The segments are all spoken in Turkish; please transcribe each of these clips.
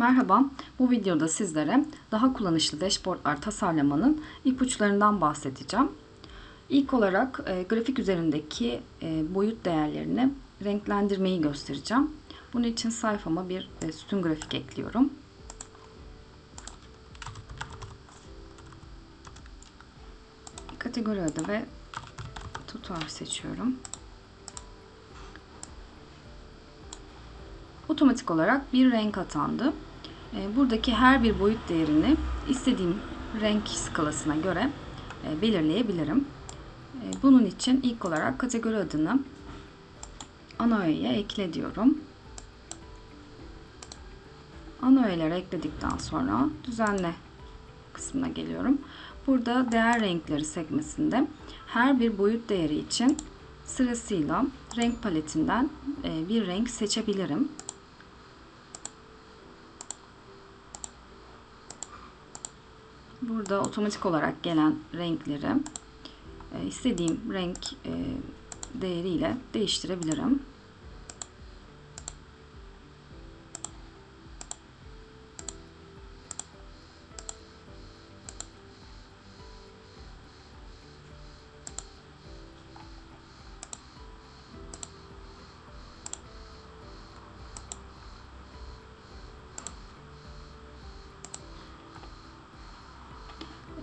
Merhaba, bu videoda sizlere daha kullanışlı dashboardlar tasarlamanın ipuçlarından bahsedeceğim. İlk olarak e, grafik üzerindeki e, boyut değerlerini renklendirmeyi göstereceğim. Bunun için sayfama bir e, sütun grafik ekliyorum. Kategori adı ve tutar seçiyorum. Otomatik olarak bir renk atandı. E, buradaki her bir boyut değerini istediğim renk skalasına göre e, belirleyebilirim. E, bunun için ilk olarak kategori adını ana öğeye ekle diyorum. Ana öğeleri ekledikten sonra düzenle kısmına geliyorum. Burada değer renkleri sekmesinde her bir boyut değeri için sırasıyla renk paletinden bir renk seçebilirim. Burada otomatik olarak gelen renkleri e, istediğim renk e, değeriyle değiştirebilirim.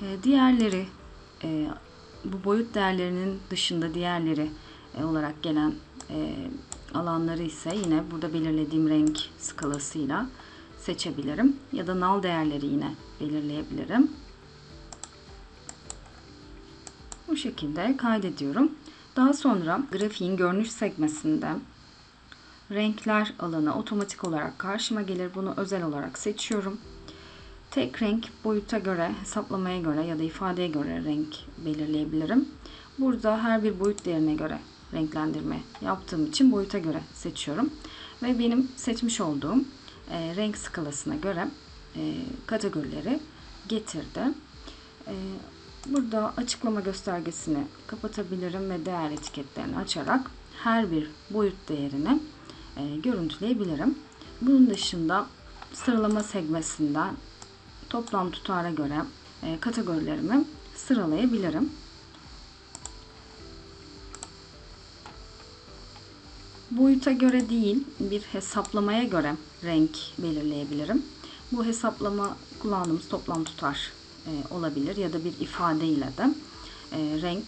Ee, diğerleri e, bu boyut değerlerinin dışında diğerleri e, olarak gelen e, alanları ise yine burada belirlediğim renk skalasıyla seçebilirim. Ya da nal değerleri yine belirleyebilirim. Bu şekilde kaydediyorum. Daha sonra grafiğin görünüş sekmesinde renkler alanı otomatik olarak karşıma gelir. Bunu özel olarak seçiyorum. Tek renk boyuta göre, hesaplamaya göre ya da ifadeye göre renk belirleyebilirim. Burada her bir boyut değerine göre renklendirme yaptığım için boyuta göre seçiyorum. Ve benim seçmiş olduğum e, renk skalasına göre e, kategorileri getirdi. E, burada açıklama göstergesini kapatabilirim ve değer etiketlerini açarak her bir boyut değerini e, görüntüleyebilirim. Bunun dışında sıralama segmesinden toplam tutara göre e, kategorilerimi sıralayabilirim. Boyuta göre değil, bir hesaplamaya göre renk belirleyebilirim. Bu hesaplama kullandığımız toplam tutar e, olabilir ya da bir ifadeyle de e, renk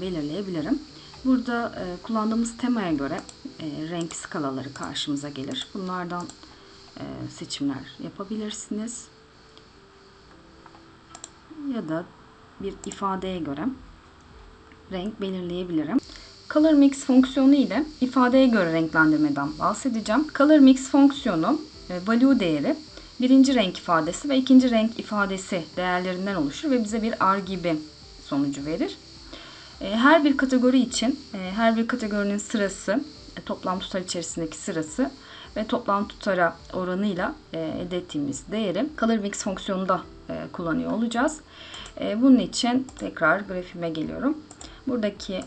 belirleyebilirim. Burada kullandığımız temaya göre renk skalaları karşımıza gelir. Bunlardan seçimler yapabilirsiniz ya da bir ifadeye göre renk belirleyebilirim. Color Mix fonksiyonu ile ifadeye göre renklendirmeden bahsedeceğim. Color Mix fonksiyonu e, value değeri birinci renk ifadesi ve ikinci renk ifadesi değerlerinden oluşur ve bize bir RGB sonucu verir. E, her bir kategori için e, her bir kategorinin sırası toplam tutar içerisindeki sırası ve toplam tutara oranıyla elde ettiğimiz değeri Color Mix fonksiyonunda e, kullanıyor olacağız. E, bunun için tekrar grafime geliyorum. Buradaki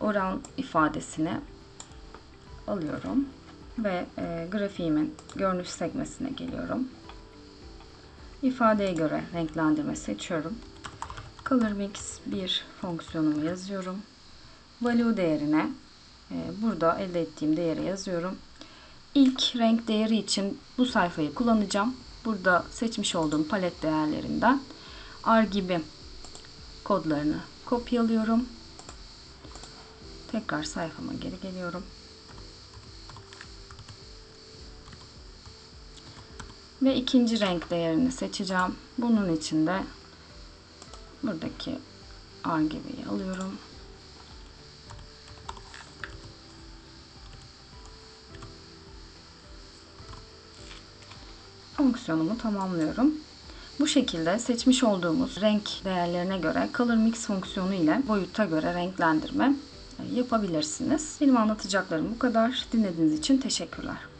oran ifadesini alıyorum ve e, grafiğimin görünüş sekmesine geliyorum. İfadeye göre renklendirme seçiyorum. Color Mix 1 fonksiyonumu yazıyorum. Value değerine burada elde ettiğim değeri yazıyorum. İlk renk değeri için bu sayfayı kullanacağım burada seçmiş olduğum palet değerlerinden RGB kodlarını kopyalıyorum. Tekrar sayfama geri geliyorum. Ve ikinci renk değerini seçeceğim. Bunun için de buradaki RGB'yi alıyorum. Fonksiyonumu tamamlıyorum. Bu şekilde seçmiş olduğumuz renk değerlerine göre Color Mix fonksiyonu ile boyuta göre renklendirme yapabilirsiniz. Benim anlatacaklarım bu kadar. Dinlediğiniz için teşekkürler.